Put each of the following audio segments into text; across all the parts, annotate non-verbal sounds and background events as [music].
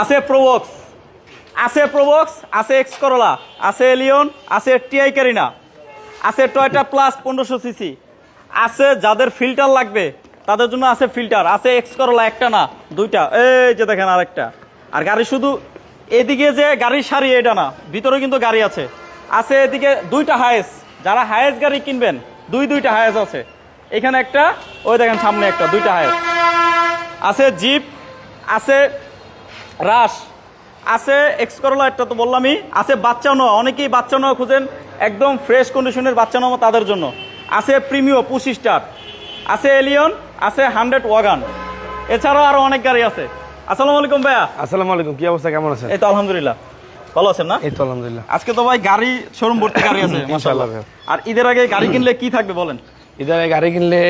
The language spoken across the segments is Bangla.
আছে প্রোবক্স আছে প্রোবক্স আছে এক্স করলা আছে এলিয়ন আছে টিআই ক্যারিনা আছে টয়টা প্লাস পনেরোশো সিসি আছে যাদের ফিল্টার লাগবে, তাদের জন্য আছে ফিল্টার আছে এক্স করলা একটা না, দুইটা। এই যে দেখেন আরেকটা। আর গাড়ি শুধু এদিকে যে গাড়ির সারি, এটা না, ভিতরে কিন্তু গাড়ি আছে। আছে এদিকে দুইটা হায়েস যারা হায়েস গাড়ি কিনবেন, দুই দুইটা হায়েস আছে। এখানে একটা, ওই দেখেন সামনে একটা, দুইটা হায়েস আছে জিপ আছে রাশ। আছে এক্স করলা একটা তো বললামই। আছে বাচ্চা নোয়া অনেকেই বাচ্চা নোয়া খুঁজেন একদম ফ্রেশ কন্ডিশনের বাচ্চা নোয়া তাদের জন্য। আছে প্রিমিও পুশি স্টার আছে এলিয়ন আছে হান্ড্রেড ওয়াগান এছাড়াও আরও অনেক গাড়ি আছে। আসসালামু আলাইকুম ভাইয়া। আসসালামু আলাইকুম কি অবস্থা কেমন আছেন? এই তো আলহামদুলিল্লাহ। ভালো আছেন না? এই তো আলহামদুলিল্লাহ। আজকে তো ভাই গাড়ি শোরুম ভর্তি গাড়ি আছে মাশাআল্লাহ। আর ঈদের আগে গাড়ি কিনলে কি থাকবে বলেন? ঈদের আগে গাড়ি কিনলে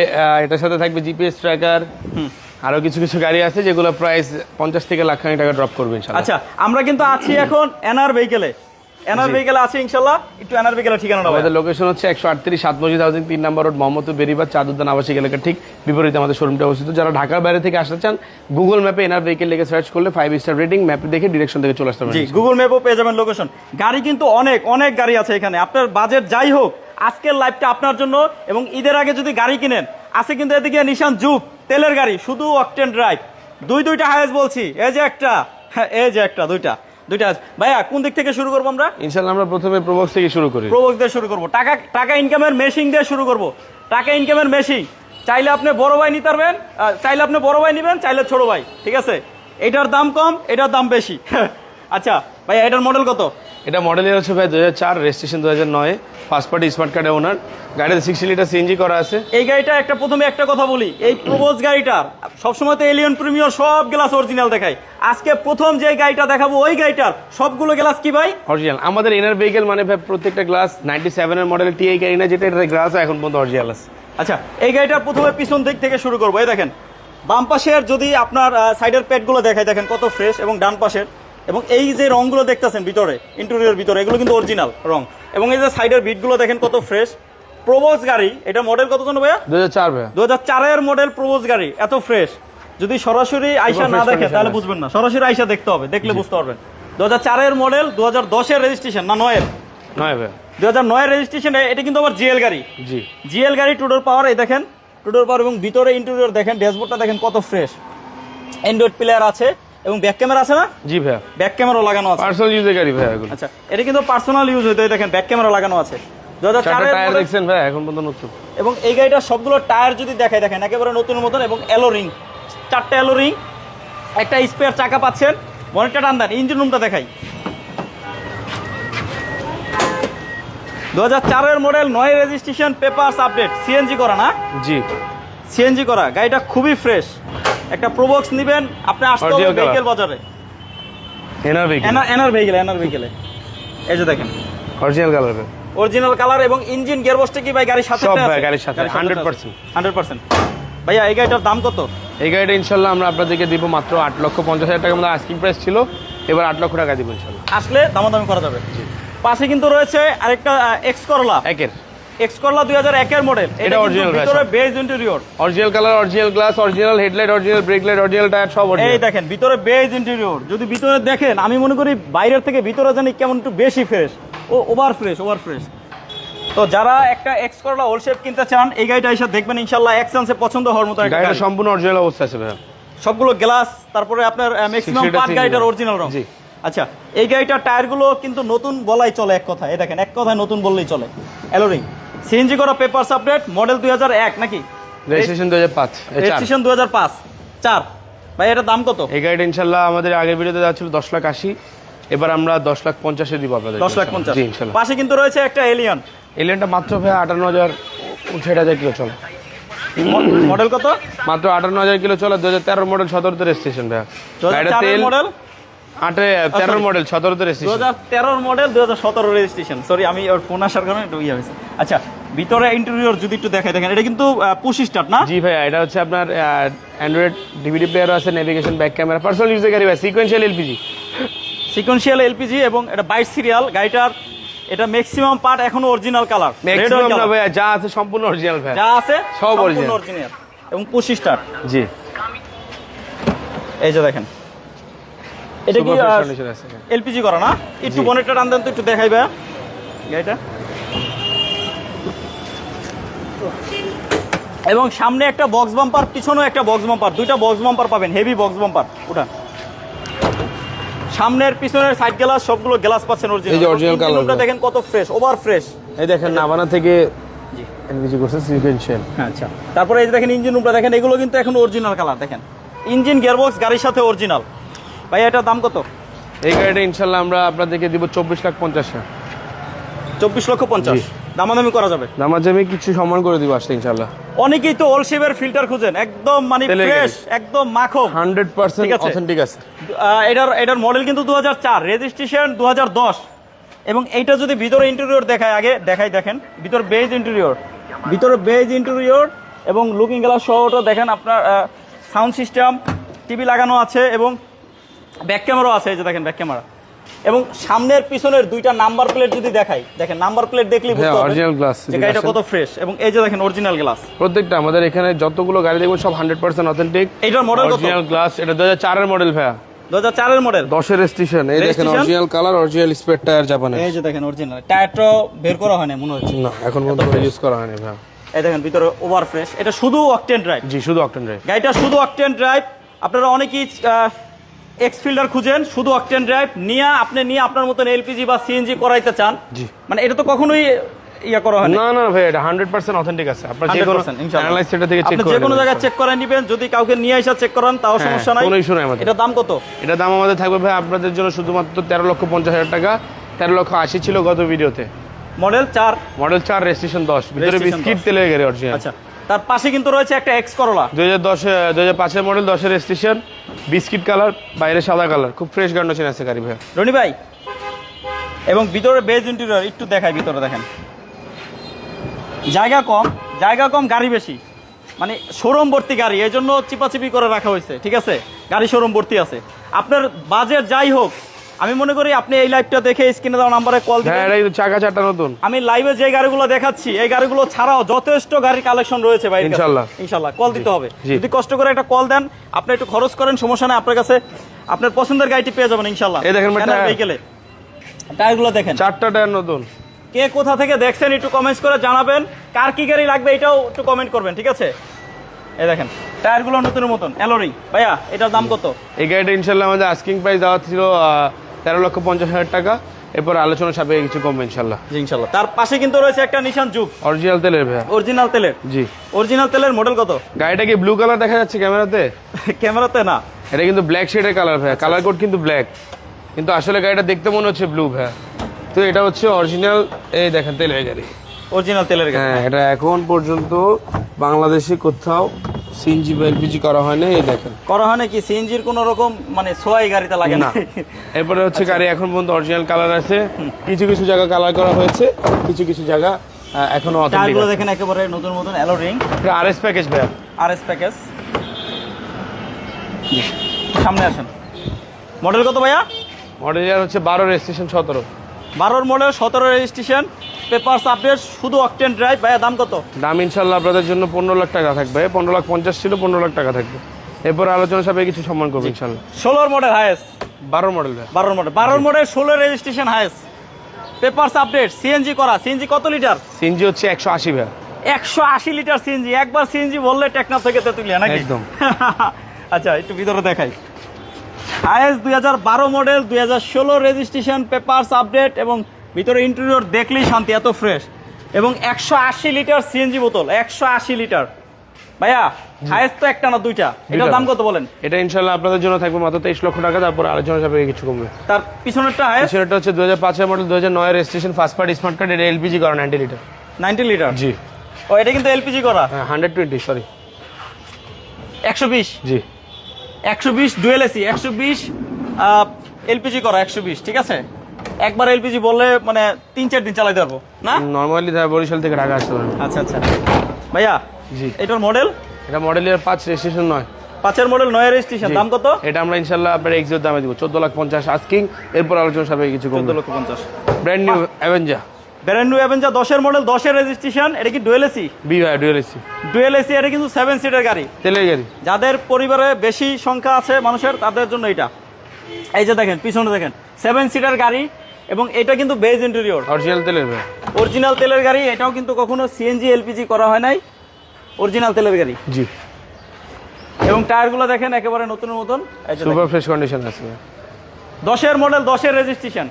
এটার সাথে থাকবে জিপিএস ট্র্যাকার আরও কিছু কিছু গাড়ি আছে যেগুলো প্রাইস পঞ্চাশ থেকে লাখ খানি টাকা ড্রপ করবে আচ্ছা আমরা কিন্তু আছি এখন এনআর ভেহিকেলে এনআর ভেহিকেলে আছি ইনশাল্লাহ একটু এনআর ভেহিকেলের ঠিকানাটা। আমাদের লোকেশন হচ্ছে একশো আটত্রিশ সাত মসজিদ হাউজিং তিন নম্বর রোড মোহাম্মদপুর বেরিবাদ চাঁদুদ্দান আবাসিক এলাকার ঠিক বিপরীতে আমাদের শোরুমটা অবস্থিত। যারা ঢাকার বাইরে থেকে আসতে চান গুগল ম্যাপে এনার ভেহিকেল লিখে সার্চ করলে ফাইভ স্টার রেটিং ম্যাপে দেখে ডিরেকশন থেকে চলে আসতে জি পারেন গুগল ম্যাপও পেয়ে যাবেন লোকেশন গাড়ি কিন্তু অনেক অনেক গাড়ি আছে এখানে। আপনার বাজেট যাই হোক আজকের লাইভটা আপনার জন্য এবং ঈদের আগে যদি গাড়ি কিনেন আছে কিন্তু এদিকে নিশান জুক তেলের গাড়ি শুধু অকটেন ড্রাইভ দুই দুইটা হায়েস বলছি এই যে একটা হ্যাঁ, এই যে একটা দুইটা দুইটা ভাইয়া কোন দিক থেকে শুরু করব আমরা? ইনশাল্লাহ আমরা প্রথমে প্রবক্স থেকে শুরু করি। প্রবক্স দিয়ে শুরু করব। টাকা টাকা ইনকামের মেশিন দিয়ে শুরু করব। টাকা ইনকামের মেশিন চাইলে আপনি বড় ভাই নিতে পারবেন চাইলে আপনি বড় ভাই নেবেন চাইলে ছোট ভাই ঠিক আছে? এটার দাম কম এটার দাম বেশি। [laughs] আচ্ছা ভাই এটার মডেল কত? এটা মডেলের হচ্ছে ভাই দু হাজার চার রেজিস্ট্রেশন দু হাজার নয় ফার্স্ট পার্টি স্মার্ট কার্ডের ওনার গাড়িতে সিক্সটি লিটার সিএনজি করা আছে। এই গাড়িটা একটা প্রথমে একটা কথা বলি এই প্রবোজ গাড়িটার সবসময় তো এলিয়ন প্রিমিয়র সব গ্লাস অরিজিনাল দেখায়। আজকে প্রথম যে গাড়িটা দেখাবো ওই গাড়িটার সবগুলো গ্লাস কি ভাই? অরিজিনাল আমাদের ইনার ভেহিকেল মানে ভাই প্রত্যেকটা গ্লাস নাইনটি সেভেনের মডেল টি এই গাড়ি না যেটা এটার গ্লাস এখন পর্যন্ত অরিজিনাল আছে। আচ্ছা এই গাড়িটার প্রথমে পিছন দিক থেকে শুরু করব। এই দেখেন বাম পাশের যদি আপনার সাইডের প্যাডগুলো দেখায় দেখেন কত ফ্রেশ এবং ডান পাশের। এবং এই যে রংগুলো দেখতেছেন ভিতরে ইন্টেরিয়র ভিতরে এগুলো কিন্তু অরিজিনাল রং। এবং এই যে সাইডের বিটগুলো দেখেন কত ফ্রেশ প্রবোজ গাড়ি এটা মডেল কত জন ভাইয়া? দু হাজার চার ভাই দু হাজার চারের মডেল প্রবোজ গাড়ি এত ফ্রেশ যদি সরাসরি আইসা না দেখে তাহলে বুঝবেন না। সরাসরি আইসা দেখতে হবে দেখলে বুঝতে পারবেন। দু হাজার চারের মডেল দু হাজার দশের রেজিস্ট্রেশন না নয়ের নয় ভাই দু হাজার নয়ের রেজিস্ট্রেশন এটা কিন্তু আবার জিএল গাড়ি। জি। জিএল গাড়ি টুডোর পাওয়ার এই দেখেন। টুডোর পাওয়ার এবং ভিতরে ইন্টেরিয়র দেখেন ড্যাশবোর্ডটা দেখেন কত ফ্রেশ অ্যান্ড্রয়েড প্লেয়ার আছে। এবং ব্যাক ক্যামেরা আছে না? জি ভাই ব্যাক ক্যামেরা লাগানো আছে। পার্সোনাল ইউজের গাড়ি ভাই এগুলো। আচ্ছা এটা কিন্তু পার্সোনাল ইউজ হইতো দেখেন ব্যাক ক্যামেরা লাগানো আছে। টায়ার দেখছেন ভাই এখন পর্যন্ত নতুন। এবং এই গাড়িটার সবগুলো টায়ার যদি দেখায় দেখেন একেবারে নতুন মতন এবং এলো রিং চারটে এলো রিং একটা স্পেয়ার চাকা পাচ্ছেন। বনেটটা টান দেন ইঞ্জিন রুমটা দেখাই। দু হাজার মডেল নয় রেজিস্ট্রেশন পেপারস আপডেট সিএনজি করা না? জি। সিএনজি করা গাড়িটা খুবই ফ্রেশ একটা প্রোবক্স নেবেন আপনি আসতে হবে ভেহিকেল বাজারে এনার ভেহিকেল এনার এনার ভেহিকেল এনার ভেহিকেলে এই যে দেখেন। অরিজিনাল কালার অরিজিনাল কালার এবং ইঞ্জিন গিয়ারবক্সটা কি ভাই গাড়ির সাথে সব ভাই গাড়ির সাথে, 100% হান্ড্রেড পার্সেন্ট ভাইয়া এই গাড়িটার দাম কত? এই গাড়িটা ইনশাল্লাহ আমরা আপনাদেরকে দিব মাত্র আট লক্ষ পঞ্চাশ হাজার টাকা আমাদের আস্কিং প্রাইস ছিল। এবার আট লক্ষ টাকা দিব ইনশাল্লাহ। আসলে দামাদামি করা যাবে। পাশে কিন্তু রয়েছে আরেকটা এক্স করলা একের। এক্স করলা দুই হাজার একের মডেল এটা original ভিতরে beige interior original colour original glass original headlight original brake light original tyre সব এই দেখেন ভিতরে বেজ ইন্টেরিয়র যদি ভিতরে দেখেন আমি মনে করি বাইরের থেকে ভিতরে জানি কেমন একটু বেশি ফ্রেশ ও ওভার ফ্রেশ ওভার ফ্রেশ তো যারা একটা এক্স করলা হোল শেপ কিনতে চান এই গাড়িটা এসে দেখবেন ইনশাল্লাহ এক্সেন্সে পছন্দ হওয়ার মতো একটা গাড়ি। সম্পূর্ণ অরিজিনাল অবস্থা আছে ভাই সবগুলো গ্লাস তারপরে আপনার ম্যাক্সিমাম 60 টা পার্ট গাড়িটার অরিজিনাল রং। আচ্ছা এই গাড়িটার টায়ারগুলো কিন্তু নতুন বলাই চলে এক কথা এই দেখেন এক কথায় নতুন বললেই চলে। অ্যালোরিং সিএনজি করা পেপারস আপডেট মডেল দুই হাজার এক নাকি? রেজিস্ট্রেশন দু হাজার পাঁচ রেজিস্ট্রেশন হাজার পাঁচ চার। ভাই এটার দাম কত? এই গাড়িটা ইনশাল্লাহ আমাদের আগের ভিডিওতে যাচ্ছিল দশ লাখ আশি। এবার আমরা দশ লাখ পঞ্চাশে দিব আপনাদের দশ লাখ পঞ্চাশ। পাশে কিন্তু রয়েছে একটা এলিয়ন এলিয়নটা মাত্র ভাই আটান্ন হাজার উনষাট হাজার কিলো চলে। মডেল কত? মাত্র আটান্ন হাজার কিলো চলে দু হাজার তেরো মডেল সতেরোতে রেজিস্ট্রেশন ভাই গাড়িটা তেল মডেল আটে তেরো মডেল সতেরোতে দু রেজিস্ট্রেশন হাজার তেরোর মডেল দু হাজার সতেরো রেজিস্ট্রেশন সরি আমি ওর ফোন আসার কারণে একটু ইয়ে হয়েছে। আচ্ছা ভিতরে ইন্টেরিয়র যদি একটু দেখাই দেখেন এটা কিন্তু পুশি স্টার্ট না? জি ভাই এটা হচ্ছে আপনার অ্যান্ড্রয়েড ডিভিডি প্লেয়ার আছে নেভিগেশন ব্যাক ক্যামেরা পার্সোনাল ইউজের গাড়ি ভাই সিকোয়েন্সিয়াল এলপিজি সিকোয়েন্সিয়াল এলপিজি এবং এটা বাইশ সিরিয়াল গাড়িটার এটা ম্যাক্সিমাম পার্ট এখনও অরিজিনাল কালার ম্যাক্সিমাম না ভাই যা আছে সম্পূর্ণ অরিজিনাল ভাই যা আছে সব অরিজিনাল এবং পুশি স্টার্ট জি। এই যে দেখেন। এটা কি হ্যাঁ। এলপিজি করা না? একটু বনেটটা টান দেন তো একটু দেখাই ভাইয়া গাড়িটা। এবং সামনে একটা বক্স বাম্পার পিছনেও একটা বক্স বাম্পার দুইটা বক্স বাম্পার পাবেন হেভি বক্স বাম্পার ওটা। সামনের পিছনের সাইড গ্লাস সবগুলো গ্লাস পাচ্ছেন অরিজিনাল এই যে colour গুলো। দেখেন কত ফ্রেশ ওভার ফ্রেশ এই দেখেন নাভানা থেকে জি। এলপিজি করছে সিকুয়েন্সিয়াল হ্যাঁ আচ্ছা। তারপরে এই যে দেখেন ইঞ্জিন রুমটা দেখেন এগুলো কিন্তু এখন অরিজিনাল কালার দেখেন। ইঞ্জিন গিয়ারবক্স গাড়ির সাথে অরিজিনাল ভাই এটার দাম কত? এই গাড়িটা ইনশাল্লাহ আমরা আপনাদেরকে দিব চব্বিশ লাখ পঞ্চাশ চব্বিশ লক্ষ পঞ্চাশ। দামাদামি করা যাবে? আমি কিছু সম্মান করে দিব আসলে ইনশাল্লাহ। অনেকেই তো ওল্ড শেপের ফিল্টার খুঁজেন। একদম মানে ফ্রেশ একদম ঠিক আছে। অথেন্টিক আছে। এটার এটার মডেল কিন্তু দু হাজার চার রেজিস্ট্রেশন দু হাজার দশ। এবং এইটা যদি ভিতরে ইন্টেরিয়র দেখায় আগে দেখাই দেখেন। ভিতর বেজ ইন্টেরিয়র ভিতরে বেজ ইন্টেরিয়র এবং লুকিং গ্লাস সহটা দেখেন আপনার সাউন্ড সিস্টেম টিভি লাগানো আছে এবং ব্যাক ক্যামেরাও আছে এই যে দেখেন ব্যাক ক্যামেরা। এবং সামনের পিছনের দুইটা নাম্বার প্লেট যদি দেখাই দেখেন নাম্বার প্লেট বুঝতে হ্যাঁ, পারবেন original glass যে গাড়িটা কত ফ্রেশ এবং এই যে দেখেন অরিজিনাল গ্লাস প্রত্যেকটা আমাদের এখানে যতগুলো গাড়ি দেখব সব হান্ড্রেড পার্সেন্ট অথেন্টিক এইটার মডেল কত? অরিজিনাল গ্লাস এটা দু হাজার চারের মডেল ভাইয়া। দু হাজার চারের মডেল দশের স্টেশন এই দেখেন original colour original spare tyre জাপানের। এই যে দেখেন অরিজিনাল টায়ারটাও বের করা হয়নি মনে হচ্ছে। না এখন পর্যন্ত ইউজ করা হয়নি ভাইয়া। এই দেখেন ভিতরে ওভার ফ্রেশ এটা শুধু অকটেন ড্রাইভ জি শুধু অকটেন ড্রাইভ গাড়িটা শুধু অকটেন ড্রাইভ আপনারা অনেকেই এক্স ফিল্ডার খুঁজেন শুধু অকটেন ড্রাইভ নিয়ে আপনি নিয়ে আপনার মতন এলপিজি বা সিএনজি করাইতে চান জি। মানে এটা তো কখনোই ইয়া করা হয় না না ভাই এটা হান্ড্রেড পার্সেন্ট অথেন্টিক আছে। আপনার যে কোনো অ্যানালাইজ সেটা থেকে চেক করে যে কোনো জায়গায় চেক করে নেবেন যদি কাউকে নিয়ে এসে চেক করান তাও হ্যাঁ, সমস্যা নাই। কোনো issue নাই আমাদের। এটার দাম কত? এটা দাম আমাদের থাকবে ভাই আপনাদের জন্য শুধুমাত্র তেরো লক্ষ পঞ্চাশ হাজার টাকা। তেরো লক্ষ আশি ছিল গত ভিডিওতে মডেল চার। মডেল চার রেজিস্ট্রেশন দশ। ভিতরে Registration বিস্কিট 10 তেলের গাড়ি অরিজিনাল আচ্ছা। তার পাশে কিন্তু রয়েছে একটা এক্স করলা দুই হাজার দশ দুই হাজার পাঁচের মডেল দশের রেজিস্ট্রেশন বিস্কিট কালার বাইরে সাদা কালার। খুব ফ্রেশ কন্ডিশন আছে গাড়ি ভাই রনি ভাই এবং ভিতরে বেজ ইন্টেরিয়র একটু দেখায় ভিতরে দেখেন। জায়গা কম জায়গা কম গাড়ি বেশি। মানে শোরুম ভর্তি গাড়ি এই জন্য চিপাচিপি করে রাখা হয়েছে ঠিক আছে? গাড়ি শোরুম ভর্তি আছে। আপনার বাজেট যাই হোক আমি মনে করি আপনি এই লাইভটা দেখে স্ক্রিনে দেওয়া নাম্বারে কল দিবেন। হ্যাঁ এটা চাকা চারটা নতুন। আমি লাইভে যে গাড়িগুলো দেখাচ্ছি এই গাড়িগুলো ছাড়াও যথেষ্ট গাড়ির কালেকশন রয়েছে ভাই। ইনশাল্লাহ। ইনশাল্লাহ কল দিতে হবে। যদি কষ্ট করে একটা কল দেন আপনি একটু খরচ করেন সমস্যা নেই আপনার কাছে আপনার পছন্দের গাড়িটি পেয়ে যাবেন ইনশাল্লাহ এই দেখেন। ভেহিকেলে টায়ারগুলো দেখেন। চারটা টায়ার নতুন। কে কোথা থেকে দেখছেন একটু কমেন্টস করে জানাবেন। কার কি গাড়ি লাগবে এটাও একটু কমেন্ট করবেন ঠিক আছে? এই দেখেন। টায়ারগুলো নতুনের মতন অ্যালোরি। ভাইয়া এটার দাম কত? এই গাড়িটা ইনশাল্লাহ আমাদের আস্কিং প্রাইস দেওয়া ছিল তেরো লক্ষ পঞ্চাশ হাজার টাকা। এরপর আলোচনা সাপেক্ষে কিছু কমবে ইনশাল্লাহ। ইনশাল্লাহ। তার পাশে কিন্তু রয়েছে একটা নিশান যুগ অরিজিনাল তেলের ভাইয়া। অরিজিনাল তেলের? জি। অরিজিনাল তেলের মডেল কত? গাড়িটা কি ব্লু কালার দেখা যাচ্ছে ক্যামেরাতে? [laughs] ক্যামেরাতে না। এটা কিন্তু ব্ল্যাক শেডের কালার ভাইয়া। কালার কোড কিন্তু ব্ল্যাক কিন্তু আসলে গাড়িটা দেখতে মনে হচ্ছে ব্লু ভাইয়া। তো এটা হচ্ছে অরিজিনাল এই দেখেন তেলের গাড়ি। অরিজিনাল তেলের গাড়ি। হ্যাঁ এটা এখন পর্যন্ত বাংলাদেশে কোথাও সিএনজি বা এলপিজি করা হয় না এই দেখেন। করা হয় নাকি সিএনজির কোন রকম মানে সোয়াই গাড়িতে লাগে না? এরপরে হচ্ছে গাড়ি এখন পর্যন্ত অরিজিনাল কালার আছে। কিছু কিছু জায়গা কালার করা হয়েছে কিছু কিছু জায়গা এখনও টায়ারগুলো দেখেন একেবারে নতুন নতুন অ্যালো রিং আরএস প্যাকেজ ভাইয়া। আর এস প্যাকেজ সামনে আসেন। মডেল কত ভাইয়া? মডেল হচ্ছে বারো রেজিস্ট্রেশন সতেরো। বারোর মডেল সতেরো রেজিস্ট্রেশন পেপারস আপডেট শুধু অকটেন ড্রাইভ ভাইয়া দাম কত? দাম ইনশাল্লাহ আপনাদের জন্য পনেরো লাখ টাকা থাকবে। পনেরো লাখ পঞ্চাশ ছিল পনেরো লাখ টাকা থাকবে। এরপর আলোচনা সাপেক্ষে কিছু সম্মান করব ইনশাল্লাহ ষোলোর মডেল হায়েস্ট বারো মডেল বারোর মডেল বারোর মডেল ষোলো registration highest papers update CNG করা। সিএনজি কত লিটার সিএনজি হচ্ছে একশো আশি ভাইয়া একশো আশি লিটার সিএনজি একবার সিএনজি বললে টেকনাফ থেকে তেতুলিয়া নাকি? একদম। [laughs] আচ্ছা একটু ভিতরে দেখাই। আইএস দুই হাজার বারো মডেল দুই হাজার ষোলো রেজিস্ট্রেশন পেপারস আপডেট এবং ভিতরে ইন্টেরিয়র দেখলেই শান্তি এত ফ্রেশ এবং একশো আশি লিটার সিএনজি বোতল একশো আশি লিটার ভাইয়া হায়েস তো একটা না দুইটা? এটার দাম কত বলেন? এটা ইনশাল্লাহ আপনাদের জন্য থাকবে মাত্র তেইশ লক্ষ টাকা তারপর আলোচনা সাপেক্ষে কিছু কমবে। তার পিছনেরটা হায়েস সেটা হচ্ছে দু হাজার পাঁচের মডেল দু হাজার নয় registration first party smart card এটা এলপিজি করা নাইনটি লিটার নাইনটি লিটার জি। ও এটা কিন্তু এলপিজি করা? হ্যাঁ হান্ড্রেড টোয়েন্টি সরি একশো বিশ? জি। একশো বিশ ডুয়েল এসি একশো বিশ এলপিজি করা একশো বিশ ঠিক আছে? একবার এলপিজি বললে মানে তিন চার দিন চালাতে পারব না? নর্মালি বরিশাল থেকে ঢাকা আসতে পারেন আচ্ছা আচ্ছা। ভাইয়া জি। এটার মডেল এটা মডেল ইয়ার পাঁচ রেজিস্ট্রেশন নয়। পাঁচের মডেল নয় রেজিস্ট্রেশন দাম কত? এটা আমরা ইনশাল্লাহ আপনার এক্সিওর দামে দিব। চোদ্দ লাখ পঞ্চাশ আস্কিং এরপর আলোচনা সাপেক্ষে কিছু চোদ্দ লক্ষ পঞ্চাশ। Brand new Avanza brand new Avenger দশের মডেল দশের রেজিস্ট্রেশন এটা কি ডুয়েল এসি বি ভাই ডুয়েল এসি ডুয়েল এসি এটা কিন্তু সেভেন সিটের গাড়ি। তেলের গাড়ি। যাদের পরিবারে বেশি সংখ্যা আছে মানুষের তাদের জন্য এটা। এই যে দেখেন পিছনে দেখেন। সেভেন সিটার গাড়ি এবং এটা কিন্তু বেজ ইন্টেরিয়র অরিজিনাল তেলের ভাই অরিজিনাল তেলের গাড়ি এটাও কিন্তু কখনো সিএনজি এলপিজি করা হয় নাই। অরিজিনাল তেলের গাড়ি। জি। এবং টায়ারগুলো দেখেন একেবারে নতুন মতন। দেখেন। সুপার ফ্রেশ কন্ডিশন আছে। দশের মডেল দশের রেজিস্ট্রেশন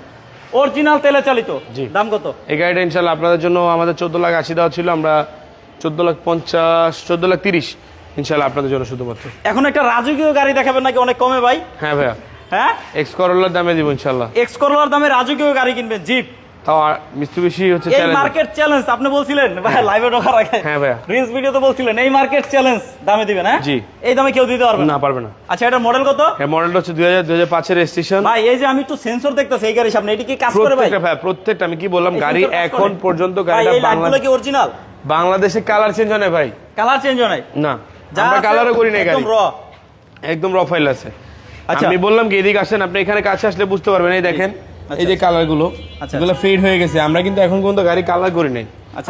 অরিজিনাল তেলে চালিত। জি। দাম কত? এই গাড়িটা ইনশাল্লাহ আপনাদের জন্য আমাদের চোদ্দ লাখ আশি দেওয়া ছিল আমরা চোদ্দ লাখ পঞ্চাশ চোদ্দ লাখ তিরিশ ইনশাল্লাহ আপনাদের জন্য শুধুমাত্র। এখন একটা রাজকীয় গাড়ি দেখাবেন নাকি? অনেক কমে ভাই। হ্যাঁ ভাইয়া। হ্যাঁ? এক্স করোলার দামে দিব এক্স করোলার দামে রাজকীয় গাড়ি কিনবেন জিপ। তাও মিস্ত্রি বেশি হচ্ছে এই মার্কেট চ্যালেঞ্জ আপনি বলছিলেন ভাই লাইভে ঢোকার আগে। হ্যাঁ। রিলস ভিডিওতে বলছিলেন এই মার্কেট চ্যালেঞ্জ দামে দিবেন হ্যাঁ? জি। এই দামে কেউ দিতে পারবে না? না পারবে না। আচ্ছা এটা মডেল কত? এই মডেলটা হচ্ছে দুই হাজার দুই রেজিস্ট্রেশন ভাই এই যে আমি একটু সেন্সর দেখতেছি এই গাড়ির সামনে এটি কি কাজ করে ভাই? ভাই প্রত্যেকটা আমি কি বললাম গাড়ি এখন পর্যন্ত গাড়িটা এই লাইটগুলো বাংলা কি অরিজিনাল বাংলাদেশে কালার চেঞ্জ হয় না ভাই। কালার চেঞ্জ হয় না আমরা কালারও করি না গাড়ি। একদম র একদম র ফাইল আছে। আচ্ছা। আমি বললাম কি এদিকে আসেন আপনি এখানে কাছে আসলে বুঝতে পারবেন এই দেখেন আচ্ছা, এই যে কালারগুলো আচ্ছা, এগুলো ফেড হয়ে গেছে আমরা কিন্তু এখন পর্যন্ত গাড়ি কালার করি নাই। আচ্ছা।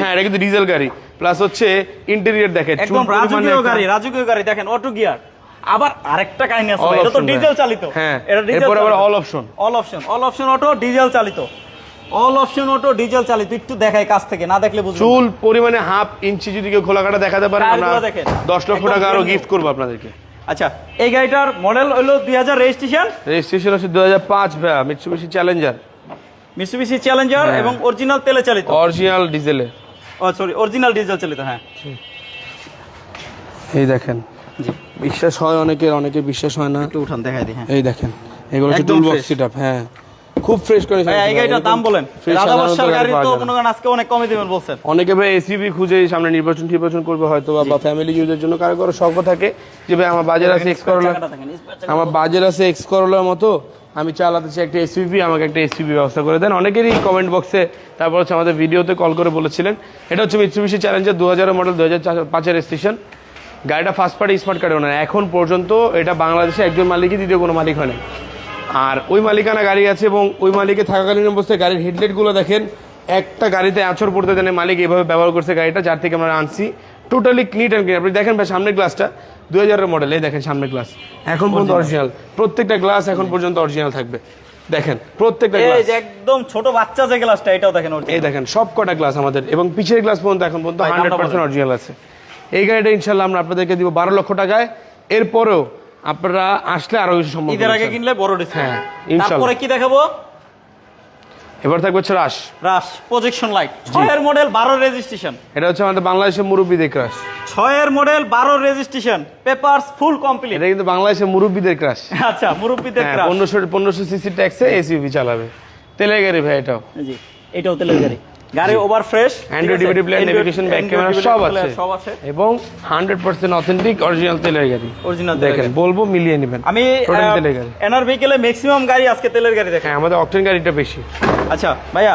হ্যাঁ এটা কিন্তু ডিজেল গাড়ি প্লাস হচ্ছে ইন্টেরিয়র দেখেন একদম রাজকীয় গাড়ি রাজকীয় গাড়ি দেখেন অটো গিয়ার আবার আরেকটা কাহিনী আছে এটা তো ডিজেল চালিত। হ্যাঁ, এটা ডিজেল আবার all option। All option all option auto diesel চালিত। অল অপশন অটো ডিজেল চালিত একটু দেখাই কাছ থেকে না দেখলে বুঝবেন চুল পরিমাণে হাফ ইঞ্চি যদি কেউ খোলা কাটা দেখাতে পারে আমরা টায়ারগুলো দেখেন। দশ লক্ষ টাকা আরও গিফট করব আপনাদেরকে। আচ্ছা এই গাড়িটার মডেল হলো দুই হাজার রেজিস্ট্রেশন রেজিস্ট্রেশন হচ্ছে দু হাজার পাঁচ ভাইয়া মিটসুবিশি চ্যালেঞ্জার মিটসুবিশি চ্যালেঞ্জার। এবং অরিজিনাল তেলে চালিত। অরিজিনাল ডিজেলে ও সরি অরিজিনাল ডিজেল চালিত হ্যাঁ। এই দেখেন বিশ্বাস হয় অনেকের অনেকে বিশ্বাস হয় না। একটু উঠান দেখাই দিই হ্যাঁ। এই দেখেন এগুলো হচ্ছে টুল বক্স সেটআপ হ্যাঁ। খুব ফ্রেশ করে এই গাড়িটার দাম বলেন। রাজা বাদশার গাড়ি তো মনে করেন আজকে অনেক কমে দিবেন বলছেন। অনেকে ভাই এসইবি খুঁজে সামনে নির্বাচন নির্বাচন করবে হয়তো বা- ফ্যামিলি ইউজের জন্য কারও কারও শখ থাকে যে ভাই আমার বাজার আছে এক্স করোলা। আমার বাজার আছে এক্স করোলার মতো। আমি চালাতে চাই একটা এসইবি আমাকে একটা এসইবি ব্যবস্থা করে দেন। অনেকেরই কমেন্ট বক্সে তারপর হচ্ছে আমাদের ভিডিওতে কল করে বলেছিলেন। এটা হচ্ছে মিৎসুবিশি চ্যালেঞ্জার দু হাজার মডেল দু হাজার পাঁচের স্টেশন গাড়িটা ফার্স্ট পার্টি স্মার্ট কার্ডেও না এখন পর্যন্ত এটা বাংলাদেশে একজন মালিকই দ্বিতীয় কোনো মালিক হয় না আর ওই মালিকানা গাড়ি আছে এবং ওই মালিকে থাকাকালীন অবস্থায় গাড়ির হেডলাইটগুলো দেখেন একটা গাড়িতে আঁচড় পড়তে দেন মালিক এইভাবে ব্যবহার করছে গাড়িটা যার থেকে আমরা আনছি। টোটালি ক্লিন অ্যান্ড ক্লিন আপনি দেখেন ভাই সামনের গ্লাসটা দু হাজারের মডেল এই দেখেন সামনের গ্লাস এখন পর্যন্ত অরিজিনাল প্রত্যেকটা গ্লাস এখন পর্যন্ত অরিজিনাল থাকবে। দেখেন প্রত্যেকটা এই গ্লাস যে একদম ছোট বাচ্চা যে গ্লাসটা এটাও দেখেন এই দেখেন সব কটা গ্লাস আমাদের। এবং পিছের গ্লাস পর্যন্ত এখন পর্যন্ত হান্ড্রেড পার্সেন্ট অরিজিনাল আছে। এই গাড়িটা ইনশাল্লাহ আমরা আপনাদেরকে দিব বারো লক্ষ টাকায়। এরপরেও আপনারা আসলে আরও কিছু সম্ভব ঈদের আগে কিনলে বড় ডিসকাউন্ট। হ্যাঁ। তারপরে কি দেখাবো? এবার থাকবে হচ্ছে রাশ রাশ প্রজেকশন লাইট ছয়ের মডেল বারো রেজিস্ট্রেশন এটা হচ্ছে আমাদের বাংলাদেশের মুরব্বীদের ক্রাশ ছয়ের মডেল বারো রেজিস্ট্রেশন পেপারস ফুল কমপ্লিট এটা কিন্তু বাংলাদেশের মুরব্বীদের ক্রাশ [laughs] আচ্ছা মুরব্বীদের হ্যাঁ ক্রাশ পনেরোশো পনেরোশো সিসি ট্যাক্সে এসইউভি চালাবে। তেলের গাড়ি ভাই এটাও। জি এটাও তেলের গাড়ি। গাড়ি over fresh Android DVD player navigation back camera সব আছে। সব আছে। এবং হান্ড্রেড পার্সেন্ট অথেন্টিক অরিজিনাল তেলের গাড়ি। অরিজিনাল দেখেন বলব মিলিয়ে নেবেন। আমি তেলের গাড়ি। এনআর ভেহিকেলে ম্যাক্সিমাম গাড়ি আজকে তেলের গাড়ি দেখেন। হ্যাঁ আমাদের অকটেন গাড়িটা বেশি। আচ্ছা ভাইয়া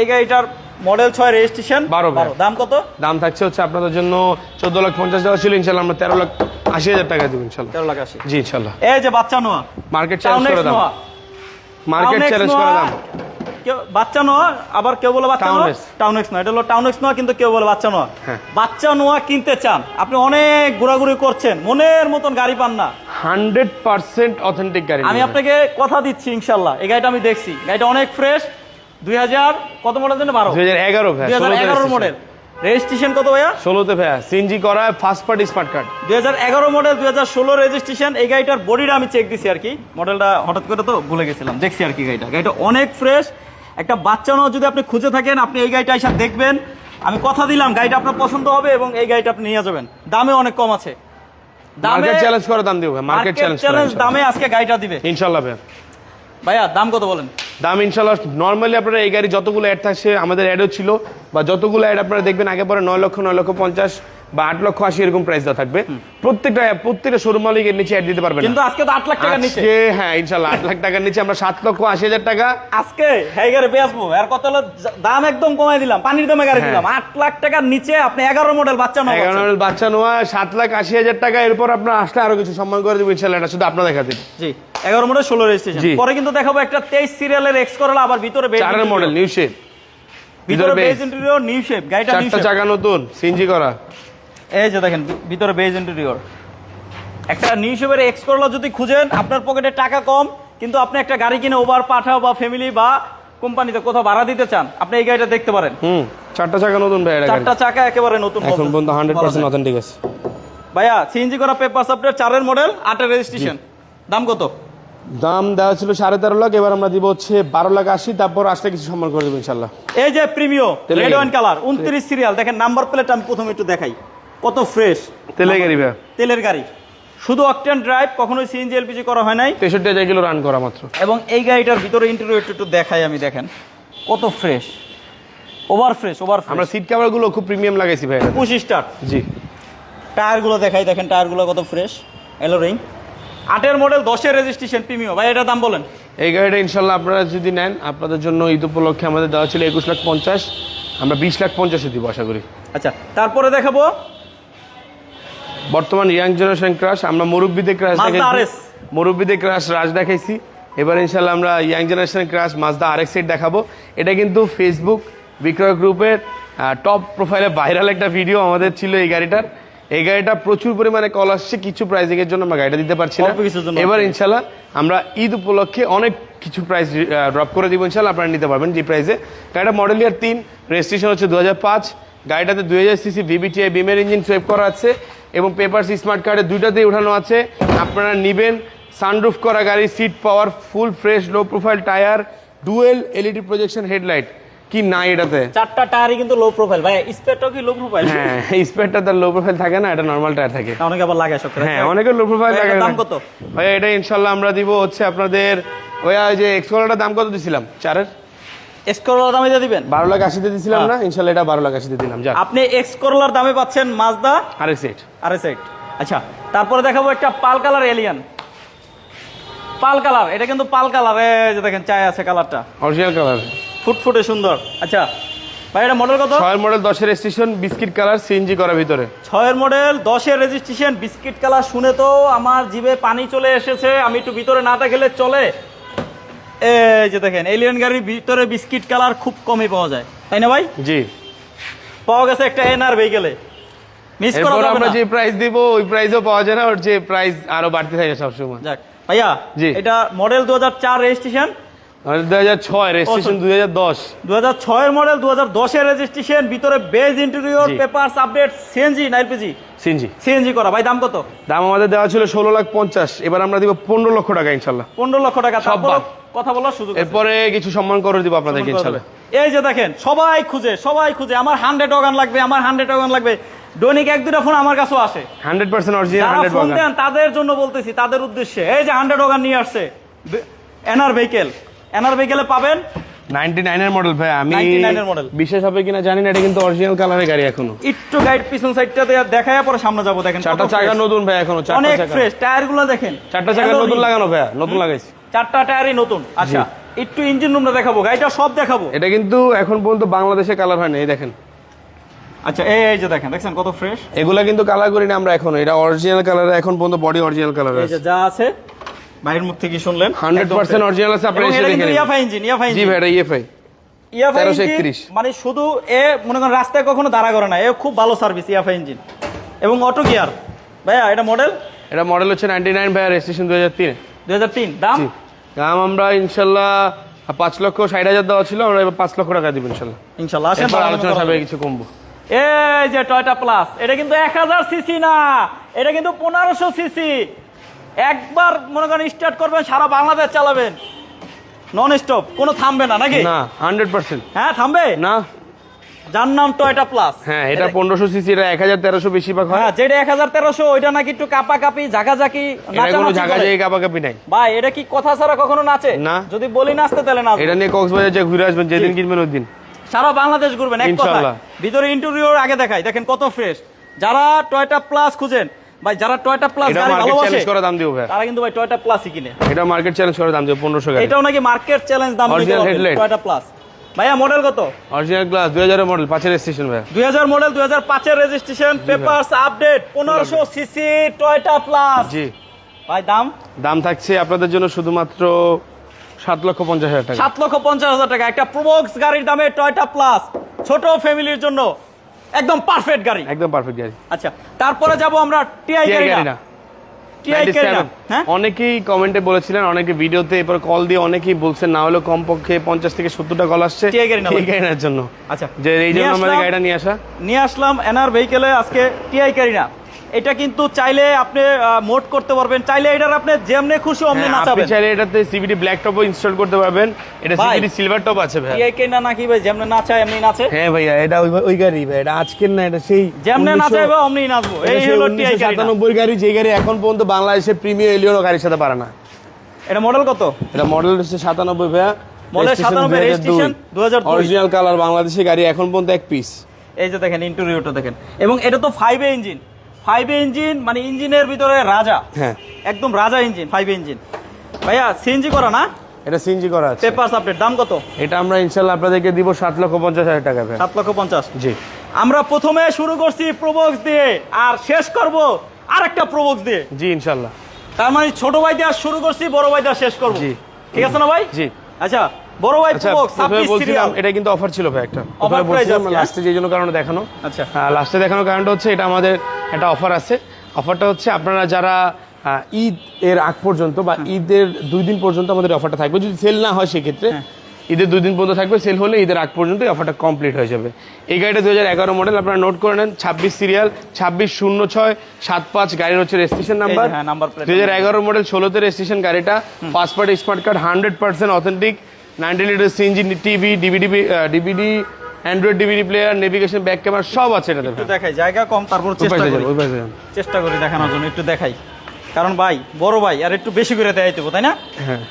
এই গাড়িটার মডেল ছয় রেজিস্ট্রেশন বারো। দাম কত? দাম থাকছে হচ্ছে আপনাদের জন্য চোদ্দ লাখ পঞ্চাশ দেওয়া ছিল ইনশাল্লাহ আমরা তেরো লাখ আশি হাজার টাকা দেবো ইনশাল্লাহ। তেরো লাখ আশি। জি ইনশাল্লাহ। এই যে বাচ্চা নোয়া। মার্কেট চ্যালেঞ্জ করে দাম। মার্কেট চ্যালেঞ্জ করে দাম। বাচ্চা নোয়া আবার কেউ বলে বাচ্চা নোয়া? টাউনেক্স। নোয়া। এটা হলো টাউনেক্স নোয়া কিন্তু কেউ বলে বাচ্চা নোয়া। হ্যাঁ। বাচ্চা নোয়া কিনতে চান আপনি অনেক ঘোরাঘুরি করছেন মনের মতন গাড়ি পান না। হান্ড্রেড পার্সেন্ট অথেন্টিক গাড়ি আমি আপনাকে কথা দিচ্ছি ইনশাল্লাহ। এই গাড়িটা আমি দেখছি। গাড়িটা অনেক ফ্রেশ। দুই হাজার কত মডেল জন্য বারো। দুই হাজার এগারো দুই হাজার এগারোর মডেল রেজিস্ট্রেশন কত ভাইয়া? ষোলোতে ভাইয়া সিএনজি করা ফার্স্ট পার্টি স্মার্ট কার্ড দুই হাজার এগারো মডেল দুই হাজার ষোলো রেজিস্ট্রেশন এই গাড়িটার বডিটা আমি চেক দিছি আর কি। মডেলটা হঠাৎ করে তো ভুলে গেছিলাম। দেখছি আর কি গাড়িটা। গাড়িটা অনেক ফ্রেশ একটা বাচ্চা নাও যদি আপনি খুঁজে থাকেন আপনি এই গাড়িটা এসে দেখবেন। আমি কথা দিলাম গাড়িটা আপনার পছন্দ হবে এবং এই গাড়িটা আপনি নিয়ে যাবেন। দামে অনেক কম আছে। মার্কেট চ্যালেঞ্জ করে দাম দিব মার্কেট চ্যালেঞ্জ চ্যালেঞ্জ দামে আজকে গাড়িটা দিবে। ইনশাল্লাহ ভাইয়া ভাইয়া দাম কত বলেন? দাম ইনশাল্লাহ নর্মালি আপনারা এই গাড়ি যতগুলো অ্যাড থাকছে আমাদের অ্যাডও ছিল। বা যতগুলো অ্যাড আপনারা দেখবেন আগে পরে নয় লক্ষ নয় লক্ষ পঞ্চাশ বা আট লক্ষ আশি এরকম প্রাইস দেওয়া থাকবে। প্রত্যেকটা প্রত্যেকটা শোরুম মালিকের নিচে অ্যাড দিতে পারবেন কিন্তু আজকে তো আট লাখ টাকার নিচে। হ্যাঁ ইনশাল্লাহ আট লাখ টাকার নিচে আমরা সাত লক্ষ আশি হাজার টাকা। আজকে হ্যাঁ গাড়ি আর কত হলো দাম একদম কমাই দিলাম পানির দামে গাড়ি হ্যাঁ। দিলাম। আট লাখ টাকার নিচে আপনি এগারো মডেল বাচ্চা নয় এগারো নম্বর বাচ্চা নোয়া সাত লাখ আশি হাজার টাকা এরপর আপনার আসলে আরও কিছু সম্মান করে দেবো ইনশাল্লাহ এটা শুধু আপনার দেখা দিন জি এগারো মডেল ষোলো রেজিস্ট্রেশন পরে কিন্তু দেখাবো একটা তেইশ সিরিয়ালের এক্স করলা আবার ভিতরে চারের মডেল নিউ শেপ ভিতরে বেজ ইন্টেরিয়র নিউ শেপ গাড়িটা নিউ চারটা চাকা নতুন সিনজি করা। এই যে দেখেন ভিতরে বেজ ইন্টেরিয়র একটা নিউ হিসেবে এক্স করলা যদি খুঁজেন আপনার পকেটে টাকা কম কিন্তু আপনি একটা গাড়ি কিনে ওভার পাঠাও বা ফ্যামিলি বা কোম্পানিতে কোথাও ভাড়া দিতে চান আপনি এই গাড়িটা দেখতে পারেন। হুম চারটা চাকা নতুন ভাই চারটা চাকা একেবারে নতুন এখন পর্যন্ত হান্ড্রেড বলা পার্সেন্ট যায়। অথেন্টিক আছে। ভাইয়া সিএনজি করা পেপার আপডেট চারের মডেল আটের রেজিস্ট্রেশন দাম কত? দাম দেওয়া ছিল সাড়ে তেরো লাখ এবার আমরা দিব হচ্ছে বারো লাখ আশি তারপর আসলে কিছু সম্মান করে দেবো ইনশাল্লাহ। এই যে প্রিমিও রেড গাড়ি। ওয়াইন কালার উনত্রিশ সিরিয়াল দেখেন নাম্বার প্লেট আমি প্রথমে একটু দেখাই। কত ফ্রেশ তেলের গাড়ি ভাই তেলের গাড়ি। শুধু অকটেন ড্রাইভ কখনোই সিএনজি এলপিজি করা হয় নাই। তেষট্টি হাজার কিলো রান করা মাত্র। এবং এই গাড়িটার ভিতরে ইন্টেরিয়র একটু একটু দেখাই আমি দেখেন। কত ফ্রেশ ওভার ফ্রেশ ওভার আমরা সিট কাভারগুলো খুব প্রিমিয়াম লাগাইছি ভাই। পঁচিশ স্টার জি টায়ারগুলো দেখাই দেখেন টায়ারগুলো কত ফ্রেশ এলো রিং আটের মডেল দশের রেজিস্ট্রেশন প্রিমিয়াম ভাই এটার দাম বলেন। এই গাড়িটা ইনশাল্লাহ আপনারা যদি নেন আপনাদের জন্য ঈদ উপলক্ষে আমাদের দেওয়া ছিল একুশ লাখ পঞ্চাশ। আমরা বিশ লাখ পঞ্চাশে দিব আশা করি। আচ্ছা তারপরে দেখাবো। বর্তমান ইয়াং জেনারেশন ক্রাশ আমরা মুরব্বীদের ক্রাশ দেখাইছি। মুরব্বীদের ক্রাশ রাজ দেখাইছি। এবার ইনশাল্লাহ আমরা ইয়াং জেনারেশন ক্রাশ মাজদা আর সেট দেখাবো। এটা কিন্তু ফেসবুক বিক্রয় গ্রুপের টপ প্রোফাইলে ভাইরাল একটা ভিডিও আমাদের ছিল এই গাড়িটার। এই গাড়িটা প্রচুর পরিমাণে কল আসছে কিছু প্রাইসিং এর জন্য আমরা গাড়িটা দিতে পারছি না। এবার ইনশাল্লাহ আমরা ঈদ উপলক্ষে অনেক কিছু প্রাইস ড্রপ করে দিব ইনশাল্লাহ আপনারা নিতে পারবেন যে প্রাইসে গাড়িটা মডেল ইয়ার তিন রেজিস্ট্রেশন হচ্ছে দু হাজার পাঁচ। গাড়িটাতে দুই হাজার সিসি ভিবিটিআই বিমের ইঞ্জিন সোয়েপ করা আছে এবং পেপার স্মার্ট কার্ডে দুইটাতেই উঠানো আছে। আপনারা নিবেন সানরুফ করা গাড়ি seat power full fresh low profile tyre dual LED projection headlight কি নাই এটাতে? চারটা টায়ারই কিন্তু লো প্রোফাইল ভাই কি লো প্রোফাইল হ্যাঁ স্পেয়ারটা তার লো প্রোফাইল থাকে না এটা নর্মাল টায়ার থাকে। অনেকে আবার হ্যাঁ অনেকের লো প্রোফাইল দাম কত? ভাই এটা ইনশাল্লাহ আমরা দিব হচ্ছে আপনাদের ওই যে এক্সকোলারটার দাম কত দিছিলাম? চারের? এক্স করলার দামে দিয়ে দিবেন? বারো লাখ আশিতে দিছিলাম হ্যাঁ। না ইনশাল্লাহ এটা বারো লাখ আশিতে দিলাম আপনি এক্স করলার দামে পাচ্ছেন মাজদা আরে সেট। আর সেট। আচ্ছা তারপরে দেখাবো একটা pearl colour Allion pearl colour এটা কিন্তু পাল কালার এই যে দেখেন চাই আছে কালারটা। Original colour. ফুটফুটে সুন্দর। আচ্ছা ভাই এটা মডেল কত? ছয়ের মডেল দশের রেজিস্ট্রেশন বিস্কিট কালার সিএনজি করা ভিতরে। ছয়ের মডেল দশের রেজিস্ট্রেশন বিস্কিট কালার শুনে তো আমার জিভে পানি চলে এসেছে আমি একটু ভিতরে না দেখলে চলে। এই যে দেখেন এলিয়ন গাড়ির ভিতরে বিস্কিট কালার খুব কমই পাওয়া যায়। তাই না ভাই? জি। পাওয়া গেছে একটা এনআর ভেহিকেলে মিস করা যাবে আমরা যে প্রাইস দিব ওই প্রাইসও পাওয়া যায় না ওর যে প্রাইস আরও বাড়তে থাকে সবসময়। যাক ভাইয়া জি। এটা মডেল দু হাজার চার রেজিস্ট্রেশন দুই হাজার ছয় রেজিস্ট্রেশন দুই হাজার দশ। দু হাজার ছয়ের মডেল দু হাজার দশের রেজিস্ট্রেশন ভিতরে beige interior papers update CNG না এলপিজি সিএনজি সিএনজি করা। ভাই দাম কত? দাম আমাদের দেওয়া ছিল ষোলো লাখ পঞ্চাশ। এবার আমরা দিব পনেরো লক্ষ টাকা ইনশাল্লাহ। পনেরো লক্ষ টাকা। সব কথা বলার সুযোগ এরপরে কিছু সম্মান করে দিব আপনাদেরকে ইনশাল্লাহ। এই যে দেখেন সবাই খুঁজে সবাই খুঁজে। আমার হান্ড্রেড ওগান লাগবে আমার হান্ড্রেড ওগান লাগবে। দৈনিক এক দুটা ফোন আমার কাছেও আসে। হান্ড্রেড পার্সেন্ট অরিজিনাল যারা হান্ড্রেড ফোন দেন তাদের জন্য বলতেছি তাদের উদ্দেশ্যে। এই যে হান্ড্রেড ওগান নিয়ে আসছে এনআর ভেহিকেল এনআর ভেহিকেলে পাবেন। নাইনটি নাইনের মডেল ভাই আমি 99 এর model। বিশেষ হবে কিনা জানি না এটা কিন্তু অরিজিনাল কালারের গাড়ি এখনও। একটু গাইড পিছন সাইডটা দেখায় পরে সামনে যাব দেখেন চারটা চাকা নতুন ভাই এখনও চারটা অনেক ফ্রেশগুলো দেখেন। চারটা চাকা নতুন লাগানো ভাইয়া নতুন লাগাইছি। চারটা টায়ারই নতুন আচ্ছা। একটু ইঞ্জিন রুমটা দেখাবো গাড়িটা সব দেখাবো। এটা কিন্তু এখন পর্যন্ত বাংলাদেশে কালার হয় না এই দেখেন। আচ্ছা এই যে দেখেন দেখছেন কত ফ্রেশ এগুলা কিন্তু কালার করি না আমরা এখন এটা অরিজিনাল কালার এখন পর্যন্ত বডি অরিজিনাল কালার এই আছে। যে যা আছে বাইরের মুখ থেকে শুনলেন? হান্ড্রেড পার্সেন্ট অরিজিনাল আছে আপনি এসে এটা দেখে কিন্তু নিন। ইয়াফা ইঞ্জিন জি ভাই এটা ইএফআই ইয়াফা 1331 ইঞ্জিন মানে শুধু এ মনে করেন রাস্তায় কখনো দাঁড়া করে না। এ খুব ভালো সার্ভিস ইয়াফা ইঞ্জিন এবং অটো গিয়ার ভাইয়া এটা মডেল এটা মডেল হচ্ছে নাইনটি নাইন ভাই রেজিস্ট্রেশন দুই হাজার তিনে। দুই হাজার তিন। দাম? দাম আমরা ইনশাল্লাহ পাঁচ লক্ষ ষাট হাজার দেওয়া ছিল আমরা এবার পাঁচ লক্ষ টাকা দিব ইনশাল্লাহ। ইনশাল্লাহ আসেন আলোচনা যাবে। কিছু কমবো। এই যে টয়টা প্লাস এটা কিন্তু এক হাজার সিসি না এটা কিন্তু পনেরোশো সিসি একবার মনে করেন স্টার্ট করবেন সারা বাংলাদেশ চালাবেন। নন স্টপ কোনো থামবে না নাকি? না হান্ড্রেড পার্সেন্ট হ্যাঁ থামবে? না। যার নাম টয়টা প্লাস হ্যাঁ এটা পনেরোশো সিসি এটা এক হাজার তেরোশো বেশিরভাগ হয়। হ্যাঁ যেটা এক হাজার তেরোশো ওইটা নাকি একটু কাপা কাপি ঝাঁকাঝাঁকি। জায়গায় কাপাকাপি নাই। ভাই এটা কি কথা ছাড়া কখনো নাচে? না। যদি বলি নাচতে তাহলে না এটা নিয়ে কক্সবাজার যে ঘুরে আসবেন যেদিন কিনবেন ওই দিন সারা বাংলাদেশ ঘুরবেন এক কথা ভিতরে ইন্টেরিয়র আগে দেখাই দেখেন কত ফ্রেশ যারা টয়টা প্লাস খুঁজেন ভাই যারা টয়টা প্লাস গাড়ি ভালোবাসে করে দাম দিব ভাই। তারা কিন্তু ভাই টয়টা প্লাসই কিনে। এটা মার্কেট চ্যালেঞ্জ করে দাম দিব পনেরোশো গাড়ি। এটাও নাকি মার্কেট চ্যালেঞ্জ দাম Original টয়টা প্লাস ভাইয়া মডেল কত? অরিজিনাল দুই হাজারের মডেল পাঁচের স্টেশন ভাই। দুই হাজার মডেল দুই হাজার পাঁচের রেজিস্ট্রেশন পেপারস আপডেট পনেরোশো সিসি টয়টা প্লাস জি। ভাই দাম? দাম থাকছে আপনাদের জন্য শুধুমাত্র সাত লক্ষ পঞ্চাশ হাজার টাকা। সাত লক্ষ পঞ্চাশ হাজার টাকা। একটা প্রোবক্স গাড়ির দামে টয়টা প্লাস ছোট ফ্যামিলির জন্য একদম পারফেক্ট গাড়ি। একদম পারফেক্ট গাড়ি। আচ্ছা তারপরে যাব আমরা টিআই গাড়ি গাড়ি না না অনেকেই কমেন্টে বলেছিলেন অনেকে ভিডিওতে এরপর কল দিয়ে অনেকেই বলছেন না হলেও কমপক্ষে পঞ্চাশ থেকে সত্তরটা কল আসছে গাড়ি না গাড়ির জন্য। আচ্ছা যে এই জন্য আমাদের গাড়িটা নিয়ে আসা। নিয়ে আসলাম এনার ভেহিকেলে আজকে টিআই কারিনা এটা কিন্তু চাইলে আপনি মোট করতে পারবেন। চাইলে এটার আপনি যেমনে খুশি অমনি হ্যাঁ, আপনি নাচাবেন চাইলে এটাতে সিবিডি ব্ল্যাক টপও ইনস্টল করতে পারবেন। এটা সিবিডি সিলভার টপ আছে ভাই। টিআই কারিনা নাকি ভাই যেমনে নাচায় এমনি নাচে। হ্যাঁ ভাইয়া এটা ওই গাড়ি ভাই এটা আজকের না এটা সেই যেমনে 1900 নাচাইবে অমনি নাচবো। এই হলো টিআই কারিনা 1997 গাড়ি যে গাড়ি এখন পর্যন্ত বাংলাদেশে প্রিমিয়ার এলিয়নো গাড়ির সাথে পারে না। এটা মডেল কত? এটা মডেল হচ্ছে সাতানব্বই ভাইয়া। Model 97 registration 2002 অরিজিনাল কালার বাংলাদেশে গাড়ি এখন পর্যন্ত এক পিস এই যে দেখেন ইন্টেরিয়রটা দেখেন। এবং এটা তো five A engine five engine মানে ইঞ্জিনের ভিতরে রাজা। হ্যাঁ। একদম রাজা ইঞ্জিন ফাইভ ইঞ্জিন ভাইয়া সিএনজি করা না? এটা সিএনজি করা আছে। পেপারস আপডেট দাম কত? এটা আমরা ইনশাল্লাহ আপনাদেরকে দিব সাত লক্ষ পঞ্চাশ হাজার টাকা ভাই সাত লক্ষ পঞ্চাশ। জি। আমরা প্রথমে শুরু করছি প্রবক্স দিয়ে আর শেষ করব আরেকটা প্রবক্স দিয়ে। জি ইনশাল্লাহ। তার মানে ছোট ভাই দিয়ে শুরু করছি বড় ভাই দিয়ে শেষ করব। জি। ঠিক আছে না ভাই? জি। আচ্ছা বড় ভাই প্রবক্স প্রথমে ছাব্বিশ বলছিলাম সিরিয়াল এটা কিন্তু অফার ছিল ভাই একটা। অফার বলছিলাম লাস্টে যে জন্য কারণে দেখানো। আচ্ছা। লাস্টে দেখানোর কারণটা হচ্ছে এটা আমাদের একটা অফার আছে। অফারটা হচ্ছে আপনারা যারা ঈদ এর আগ পর্যন্ত বা ঈদের দুই দিন পর্যন্ত আমাদের অফারটা থাকবে। যদি সেল না হয় সেক্ষেত্রে ঈদের দুই দিন পর্যন্ত থাকবে সেল হলে ঈদের আগ পর্যন্ত অফারটা কমপ্লিট হয়ে যাবে। এই গাড়িটা দু হাজার এগারো মডেল আপনারা নোট করে নেন ছাব্বিশ সিরিয়াল ছাব্বিশ শূন্য ছয় সাত পাঁচ গাড়ির হচ্ছে রেজিস্ট্রেশন নাম্বার হ্যাঁ, দুই হাজার এগারো মডেল ষোলোতে রেজিস্ট্রেশন গাড়িটা passport smart card hundred percent authentic ninety litre CNG TV DVD DVD Android DVD player navigation back camera সব আছে এটাতে একটু দেখাই জায়গা কম তারপর চেষ্টা করি। চেষ্টা করি দেখানোর জন্য একটু দেখাই। কারণ ভাই বড় ভাই আর একটু বেশি করে দেখাই দেবো তাই না? হ্যাঁ।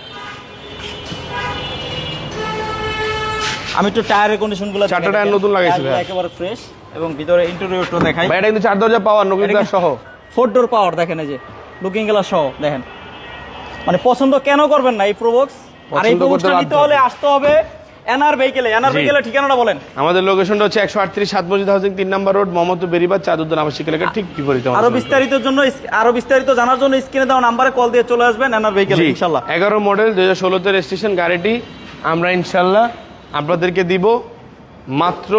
আমি একটু টায়ারের কন্ডিশনগুলো চারটা টায়ার নতুন লাগাইছি একেবারে ফ্রেশ এবং ভিতরে ইন্টেরিয়রটা দেখাই। ভাই এটা কিন্তু চার দরজা পাওয়ার নকিং এটা কি- সহ। ফোর ডোর পাওয়ার দেখেন এই যে লুকিং গ্লাস সহ দেখেন। মানে পছন্দ কেন করবেন না এই প্রোবক্স আর এই প্রোবক্সটা নিতে হলে আসতে হবে এনআর ভেহিকেলে এনআর জি। ঠিকানাটা বলেন আমাদের লোকেশনটা হচ্ছে একশো আটত্রিশ সাত মসজিদ হাউসিং তিন নম্বর রোড মোহাম্মদপুর বেরিবাদ চাদুদ্দিন আবাসিক এলাকা ঠিক বিপরীতে আরও। বিস্তারিতের জন্য আরও বিস্তারিত জানার জন্য স্ক্রিনে দেওয়া নাম্বারে কল দিয়ে চলে আসবেন এনআর ভেহিকেলে ইনশাল্লাহ এগারো মডেল দু হাজার ষোলোতে রেজিস্ট্রেশন গাড়িটি আমরা ইনশাল্লাহ আপনাদেরকে দিব মাত্র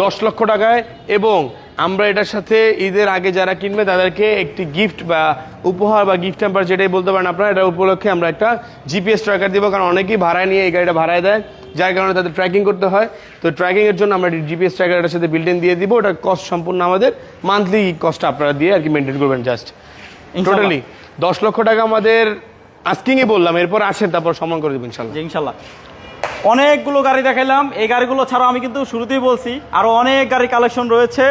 দশ লক্ষ টাকায় এবং আমরা এটার সাথে ঈদের আগে যারা কিনবে তাদেরকে একটি গিফট বা উপহার বা গিফট হ্যাম্পার যেটাই বলতে পারেন আপনারা এটা উপলক্ষে আমরা একটা জিপিএস ট্র্যাকার দিব কারণ অনেকেই ভাড়ায় নিয়ে এই গাড়িটা ভাড়ায় দেয় যার কারণে তাদের ট্র্যাকিং করতে হয়। তো ট্র্যাকিংয়ের জন্য আমরা জিপিএস ট্র্যাকারটার সাথে বিল্ডিং দিয়ে দিব ওটা কস্ট সম্পূর্ণ আমাদের মান্থলি কস্ট আপনারা দিয়ে আর কি মেনটেন করবেন জাস্ট টোটালি দশ লক্ষ টাকা আমাদের আস্কিংয়ে বললাম এরপর আসেন তারপর সম্মান করে দেবেন ইনশাল্লাহ। ইনশাল্লাহ। অনেকগুলো গাড়ি দেখাইলাম এই গাড়িগুলো ছাড়াও আমি কিন্তু শুরুতেই বলছি আরও অনেক গাড়ি কালেকশন রয়েছে।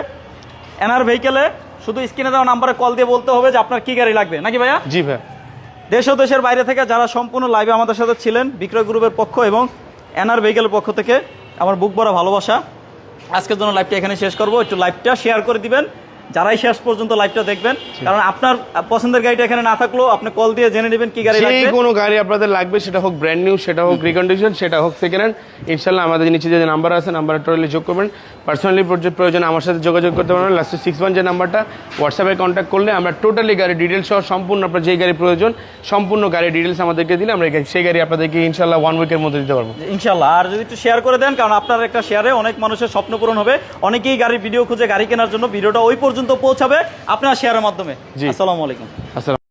এনআর ভেহিকেলে শুধু স্ক্রিনে দেওয়া নাম্বারে কল দিয়ে বলতে হবে যে আপনার কি গাড়ি লাগবে। নাকি ভাইয়া? জি ভাই। দেশ ও দেশের বাইরে থেকে যারা সম্পূর্ণ লাইভে আমাদের সাথে ছিলেন বিক্রয় গ্রুপের পক্ষ এবং এনআর ভেহিকেলের পক্ষ থেকে আমার বুক ভরা ভালোবাসা। আজকের জন্য লাইভটা এখানে শেষ করব। একটু লাইভটা শেয়ার করে দিবেন। যারাই শেষ পর্যন্ত লাইভটা দেখবেন কারণ আপনার পছন্দের গাড়িটা এখানে না থাকলেও আপনি কল দিয়ে জেনে নেবেন কি গাড়ি যে লাগবে। কোনো গাড়ি আপনাদের লাগবে সেটা হোক ব্র্যান্ড নিউ সেটা হোক রিকন্ডিশন সেটা হোক সেকেন্ড হ্যান্ড ইনশাল্লাহ আমাদের নিচে যে নাম্বার আছে নাম্বারে টোটালি যোগ করবেন। পার্সোনালি প্রয়োজন আমার সাথে যোগাযোগ করতে পারবেন লাস্টে সিক্স ওয়ান যে নাম্বারটা হোয়াটসঅ্যাপে কন্ট্যাক্ট করলে আমরা টোটালি গাড়ি ডিটেলস সহ সম্পূর্ণ আপনার যেই গাড়ি প্রয়োজন সম্পূর্ণ গাড়ি ডিটেলস আমাদেরকে দিলে আমরা সেই গাড়ি আপনাদেরকে ইনশাল্লাহ ওয়ান উইকের মধ্যে দিতে পারব। ইনশাল্লাহ আর যদি একটু শেয়ার করে দেন কারণ আপনার একটা শেয়ারে অনেক মানুষের স্বপ্ন পূরণ হবে। অনেকেই গাড়ির ভিডিও খুঁজে গাড়ি কেনার জন্য ভিডিওটা ওই পর্যন্ত পৌঁছাবে আপনার শেয়ারের মাধ্যমে জি। আসসালামু আলাইকুম আসসালাম